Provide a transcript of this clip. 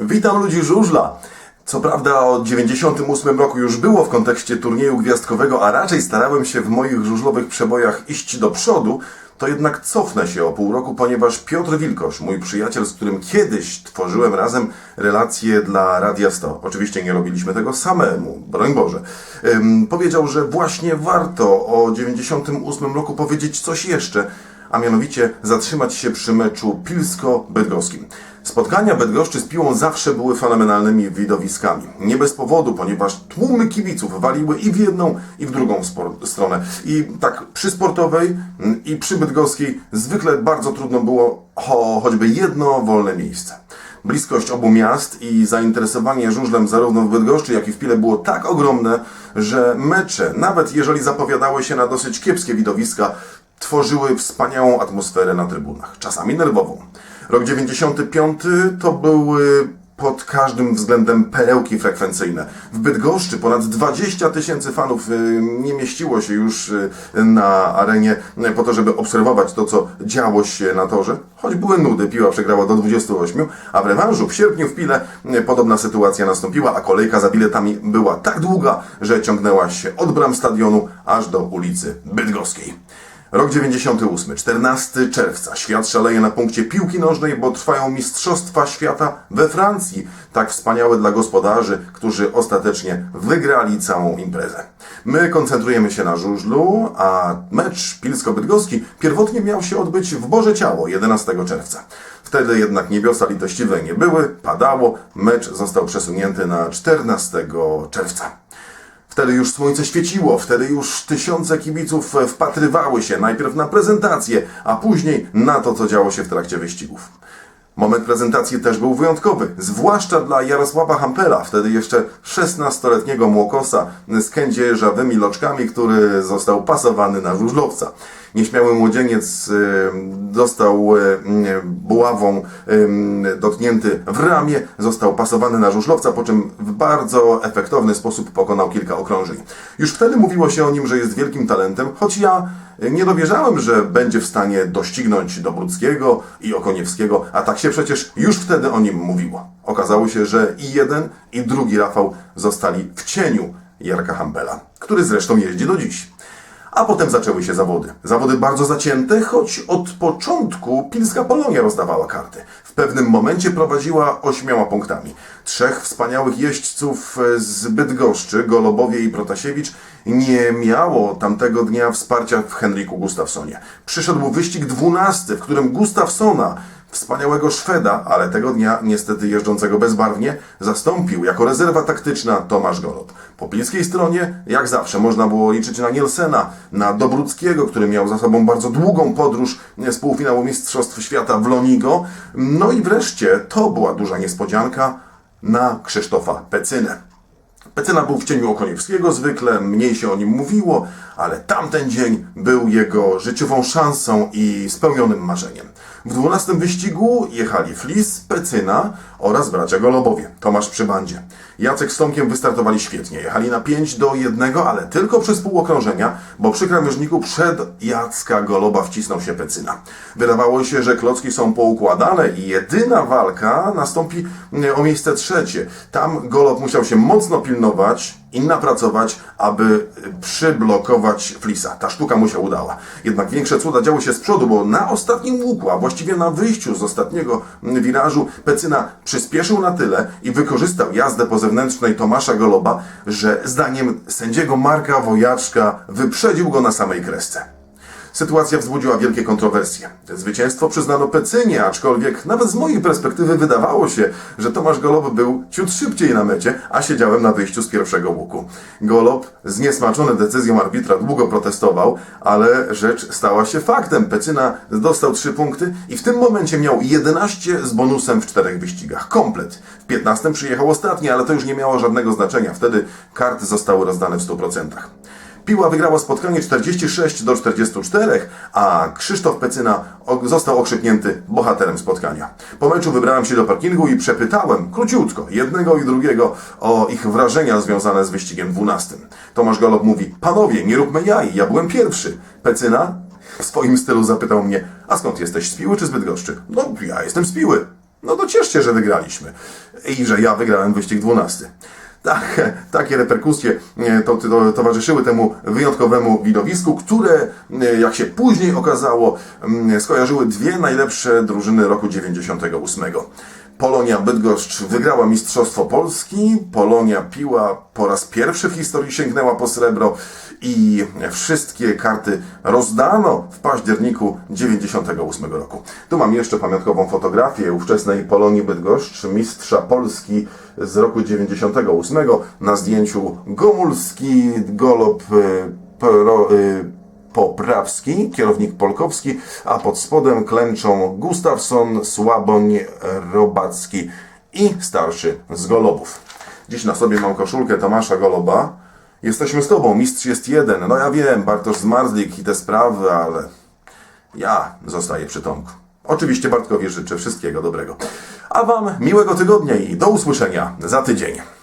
Witam ludzi żużla. Co prawda od 98 roku już było w kontekście turnieju gwiazdkowego, a raczej starałem się w moich żużlowych przebojach iść do przodu, to jednak cofnę się o pół roku, ponieważ Piotr Wilkosz, mój przyjaciel, z którym kiedyś tworzyłem razem relacje dla Radia 100, oczywiście nie robiliśmy tego samemu, broń Boże, ym, powiedział, że właśnie warto o 98 roku powiedzieć coś jeszcze, a mianowicie zatrzymać się przy meczu Pilsko-Bydgoskim. Spotkania Bydgoszczy z piłą zawsze były fenomenalnymi widowiskami. Nie bez powodu, ponieważ tłumy kibiców waliły i w jedną, i w drugą stronę. I tak przy sportowej mm, i przy bydgoskiej zwykle bardzo trudno było o choćby jedno wolne miejsce. Bliskość obu miast i zainteresowanie żużlem zarówno w Bydgoszczy, jak i w Pile było tak ogromne, że mecze, nawet jeżeli zapowiadały się na dosyć kiepskie widowiska, tworzyły wspaniałą atmosferę na trybunach, czasami nerwową. Rok 95 to były pod każdym względem perełki frekwencyjne. W Bydgoszczy ponad 20 tysięcy fanów y, nie mieściło się już y, na arenie y, po to, żeby obserwować to, co działo się na torze. Choć były nudy, piła przegrała do 28, a w rewanżu w sierpniu w Pile podobna sytuacja nastąpiła, a kolejka za biletami była tak długa, że ciągnęła się od bram stadionu aż do ulicy Bydgoskiej. Rok 98, 14 czerwca. Świat szaleje na punkcie piłki nożnej, bo trwają Mistrzostwa Świata we Francji. Tak wspaniałe dla gospodarzy, którzy ostatecznie wygrali całą imprezę. My koncentrujemy się na żużlu, a mecz Pilsko-Bydgoski pierwotnie miał się odbyć w Boże Ciało 11 czerwca. Wtedy jednak niebiosa litościwe nie były, padało, mecz został przesunięty na 14 czerwca. Wtedy już słońce świeciło, wtedy już tysiące kibiców wpatrywały się najpierw na prezentację, a później na to, co działo się w trakcie wyścigów. Moment prezentacji też był wyjątkowy, zwłaszcza dla Jarosława Hampela, wtedy jeszcze 16-letniego młokosa z kędzierzawymi loczkami, który został pasowany na żużlowca. Nieśmiały młodzieniec y, dostał y, buławą y, dotknięty w ramię, został pasowany na żużlowca, po czym w bardzo efektowny sposób pokonał kilka okrążeń. Już wtedy mówiło się o nim, że jest wielkim talentem, choć ja nie dowierzałem, że będzie w stanie doścignąć Dobruckiego i Okoniewskiego, a tak się przecież już wtedy o nim mówiło. Okazało się, że i jeden, i drugi Rafał zostali w cieniu Jarka Hampela, który zresztą jeździ do dziś. A potem zaczęły się zawody. Zawody bardzo zacięte, choć od początku Pilska Polonia rozdawała karty. W pewnym momencie prowadziła ośmioma punktami. Trzech wspaniałych jeźdźców z Bydgoszczy, Golobowie i Protasiewicz, nie miało tamtego dnia wsparcia w Henryku Gustafsonie. Przyszedł wyścig dwunasty, w którym Gustafsona Wspaniałego Szweda, ale tego dnia niestety jeżdżącego bezbarwnie, zastąpił jako rezerwa taktyczna Tomasz Golob. Po pilskiej stronie, jak zawsze, można było liczyć na Nielsena, na Dobruckiego, który miał za sobą bardzo długą podróż z półfinału Mistrzostw Świata w Lonigo. No i wreszcie, to była duża niespodzianka, na Krzysztofa Pecynę. Pecyna był w cieniu Okoniewskiego zwykle, mniej się o nim mówiło, ale tamten dzień był jego życiową szansą i spełnionym marzeniem. W dwunastym wyścigu jechali Flis, Pecyna oraz bracia Golobowie, Tomasz przy bandzie. Jacek z Tomkiem wystartowali świetnie, jechali na 5 do 1, ale tylko przez pół okrążenia, bo przy krawężniku przed Jacka Goloba wcisnął się Pecyna. Wydawało się, że klocki są poukładane i jedyna walka nastąpi o miejsce trzecie. Tam Golob musiał się mocno pilnować i napracować, aby przyblokować Flisa. Ta sztuka mu się udała. Jednak większe cuda działy się z przodu, bo na ostatnim łuku, a właściwie na wyjściu z ostatniego wirażu, Pecyna przyspieszył na tyle i wykorzystał jazdę po zewnętrznej Tomasza Goloba, że zdaniem sędziego Marka Wojaczka wyprzedził go na samej kresce. Sytuacja wzbudziła wielkie kontrowersje. Zwycięstwo przyznano Pecynie, aczkolwiek nawet z mojej perspektywy wydawało się, że Tomasz Golob był ciut szybciej na mecie, a siedziałem na wyjściu z pierwszego łuku. Golob, zniesmaczony decyzją arbitra, długo protestował, ale rzecz stała się faktem. Pecyna dostał 3 punkty i w tym momencie miał 11 z bonusem w czterech wyścigach. Komplet. W 15 przyjechał ostatni, ale to już nie miało żadnego znaczenia. Wtedy karty zostały rozdane w 100%. Piła wygrała spotkanie 46 do 44, a Krzysztof Pecyna został okrzyknięty bohaterem spotkania. Po meczu wybrałem się do parkingu i przepytałem króciutko jednego i drugiego o ich wrażenia związane z wyścigiem 12. Tomasz Golob mówi: Panowie, nie róbmy jaj, ja byłem pierwszy. Pecyna w swoim stylu zapytał mnie: A skąd jesteś z Piły czy z Bydgoszczy? No, ja jestem z Piły. No to cieszcie, że wygraliśmy. I że ja wygrałem wyścig 12. Tak, takie reperkusje e, to, to, towarzyszyły temu wyjątkowemu widowisku, które, e, jak się później okazało, mm, skojarzyły dwie najlepsze drużyny roku 98. Polonia Bydgoszcz wygrała Mistrzostwo Polski, Polonia Piła po raz pierwszy w historii sięgnęła po srebro i wszystkie karty rozdano w październiku 98 roku. Tu mam jeszcze pamiątkową fotografię ówczesnej Polonii Bydgoszcz, mistrza Polski z roku 98. Na zdjęciu Gomulski, Golob, y, Pro, y, Poprawski, kierownik Polkowski, a pod spodem klęczą Gustafsson, Słaboń, Robacki i starszy z Golobów. Dziś na sobie mam koszulkę Tomasza Goloba. Jesteśmy z Tobą, mistrz jest jeden. No ja wiem, Bartosz Zmarzlik i te sprawy, ale ja zostaję przy Tomku. Oczywiście Bartkowi życzę wszystkiego dobrego. A Wam miłego tygodnia i do usłyszenia za tydzień.